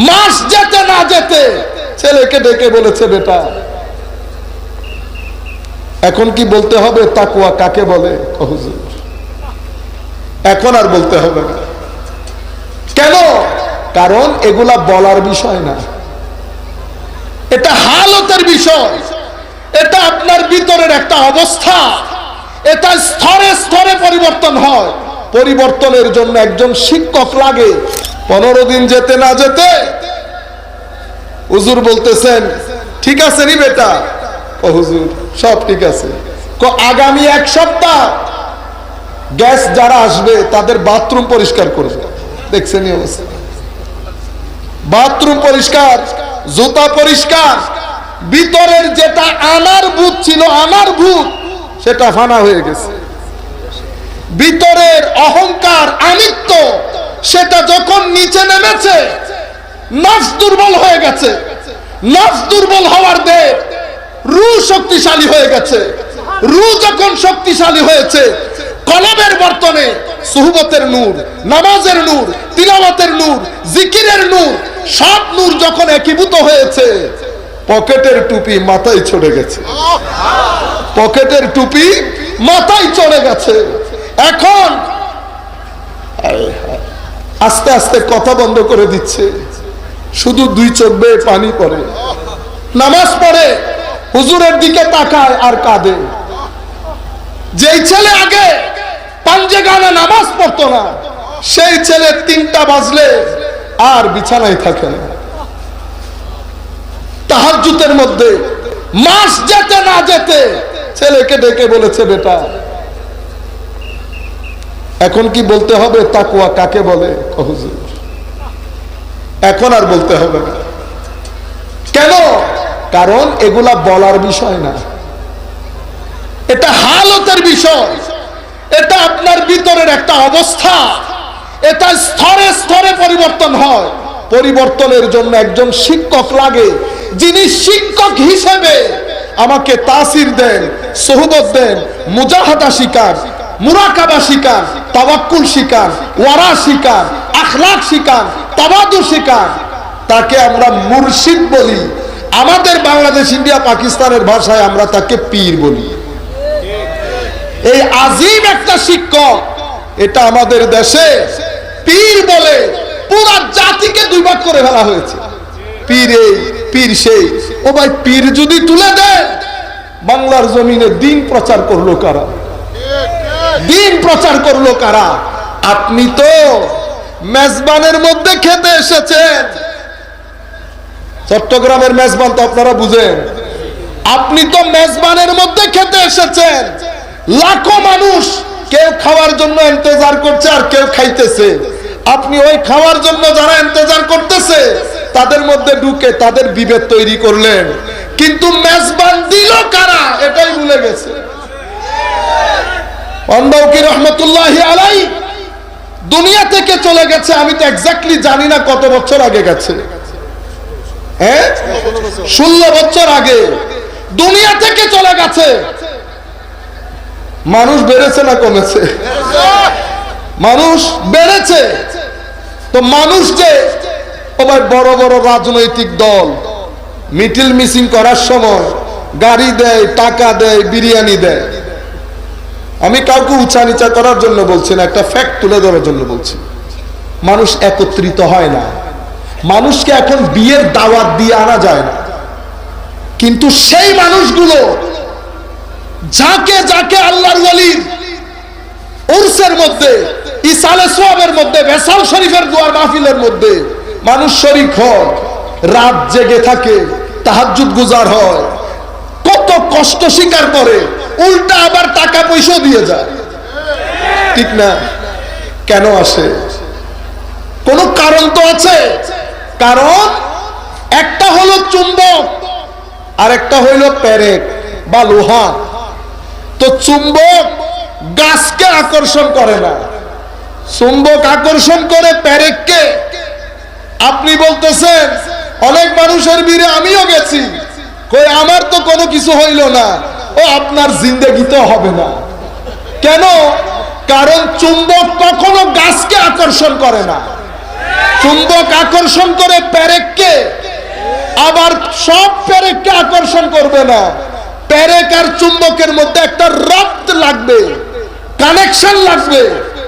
মাস যেতে না যেতে ছেলেকে ডেকে বলেছে, বেটা, এখন কি বলতে হবে? তাকুয়া কাকে বলে? এখন আর বলতে হবে না। কেন? কারণ এগুলা বলার বিষয় না। এটা হালতের বিষয়। এটা আপনার ভিতরের একটা অবস্থা। এটা স্তরে স্তরে পরিবর্তন হয়। পরিবর্তনের জন্য একজন শিক্ষক লাগে। পনেরো দিন যেতে না যেতে হুজুর বলতেছেন, ঠিক আছে নি বেটা। ও হুজুর, সব ঠিক আছে। আগামী এক সপ্তাহ গ্যাস যারা আসবে তাদের বাথরুম পরিষ্কার করবে। দেখছেন বাথরুম পরিষ্কার, জুতা পরিষ্কার, ভিতরের যেটা আনার ভূত ছিল আনার ভূত, সেটা ফানা হয়ে গেছে। ভিতরের অহংকার আমিত্ব সেটা যখন নিচে নেমেছে, নফস দুর্বল হয়ে গেছে। নফস দুর্বল হওয়ার দে রু শক্তিশালী হয়ে গেছে। রু যখন শক্তিশালী হয়েছে, কলমের বর্তনে সুহবতের নূর, নামাজের নূর, তিলাওয়াতের নূর, জিকিরের নূর, সব নূর যখন একীভূত হয়েছে, পকেটের টুপি মাথায় চড়ে গেছে। পকেটের টুপি মাথায় চড়ে গেছে। এখন আস্তে আস্তে কথা বন্ধ করে দিচ্ছে। শুধু দুই চোখ বেয়ে পানি পড়ে। নামাজ পড়ে, হুজুরের দিকে তাকায় আর কাঁদে। যেই ছেলে আগে পাঞ্জে গানে নামাজ পড়তো না, সেই ছেলে তিনটা বাজলে আর বিছানায় থাকে না। তাহার জুতের মধ্যে মাস যেতে না যেতে ছেলেকে ডেকে বলেছে, বেটা এখন কি বলতে হবে? তাকুয়া কাকে বলে? এখন আর বলতে হবে না। কেন? কারণ এগুলা বলার বিষয় না। এটা হালতের বিষয়। এটা আপনার ভিতরের একটা অবস্থা। এটা স্তরে স্তরে পরিবর্তন হয়। পরিবর্তনের জন্য একজন শিক্ষক লাগে। যিনি শিক্ষক হিসেবে আমাকে তাসির দেন, সহুবত দেন, মুজাহাদা শিকার। মুরাকাবা শিকার, তাওয়াক্কুল শিকার, ওয়ারা শিকার, আখলাক শিকার তাবাদুর শিকার। তাকে আমরা মুর্শিদ বলি। আমাদের বাংলাদেশ, ইন্ডিয়া, পাকিস্তানের ভাষায় আমরা তাকে পীর বলি। এই আজিম একটা শিক্ষক, এটা আমাদের দেশে পীর বলে পুরা জাতিকে দুই ভাগ করে ফেলা হয়েছে। পীর এই, পীর সেই। ও ভাই, পীর যদি তুলে দেয়, বাংলার জমিনে দিন প্রচার করল কারা? দিন প্রচার করল কারা? আপনি তো মেজবানের মধ্যে খেতে এসেছেন। চট্টগ্রামের মেজবান তো আপনারা বুঝেন। আপনি তো মেজবানের মধ্যে খেতে এসেছেন। লাখো মানুষ কেউ খাওয়ার জন্য ইন্তজার করছে আর কেউ খাইতেছে। আপনি ওই খাওয়ার জন্য যারা ইন্তজার করতেছে, তাদের মধ্যে ঢুকে তাদের বিভেদ তৈরি করলেন। কিন্তু মেজবান দিল কারা? এটাই ভুলে গেছে। অন্দৌকি রহমতুল্লাহ আলাই? দুনিয়া থেকে চলে গেছে, আমি তো এক্স্যাক্টলি জানি না কত বছর আগে গেছে। হ্যাঁ? ষোলো বছর আগে। দুনিয়া থেকে চলে গেছে। মানুষ বেড়েছে না কমেছে? মানুষ বেড়েছে। তো মানুষ যে সবাই বড় বড় রাজনৈতিক দল, মিটিল মিসিং করার সময় গাড়ি দেয়, টাকা দেয়, বিরিয়ানি দেয়। আমি কাউকে উঁচা নিচা করার জন্য বলছি না, একটা ফ্যাক্ট তুলে ধরার জন্য বলছি। মানুষ একত্রিত হয় না। মানুষকে এখন বিয়ের দাওয়াত দিয়ে আনা যায় না। কিন্তু সেই মানুষগুলো যাকে যাকে আল্লাহর ওয়ালির উরসের মধ্যে ইসালে সোয়াবের মধ্যে বেসাল শরীফের দুয়ার মাহফিলের মধ্যে মানুষ শরিক হয়, রাত জেগে থাকে, তাহাজ্জুদ গুজার হয়, কত কষ্ট স্বীকার করে, উল্টা আবার টাকা পয়সা যায়। ঠিক না? কেন আসে? কোনো কারণ তো আছে। কারণ একটা হলো চুম্বক আর একটা হইল প্যারেক বা লোহা। তো চুম্বক গাছকে আকর্ষণ করে না। চুম্বক আকর্ষণ করে প্যারেককে আপনি বলতেছেন, অনেক মানুষের ভিড়ে আমিও গেছি। কই, আমার তো কোনো কিছু হইল না। ও, আপনার জিন্দেগিতে হবে না। কেন? কারণ চুম্বক কখনো গাছকে আকর্ষণ করে না। চুম্বক আকর্ষণ করে প্যারেককে আবার সব প্যারেককে আকর্ষণ করবে না। প্যারেক আর চুম্বকের মধ্যে একটা রক্ত লাগবে কানেকশন লাগবে।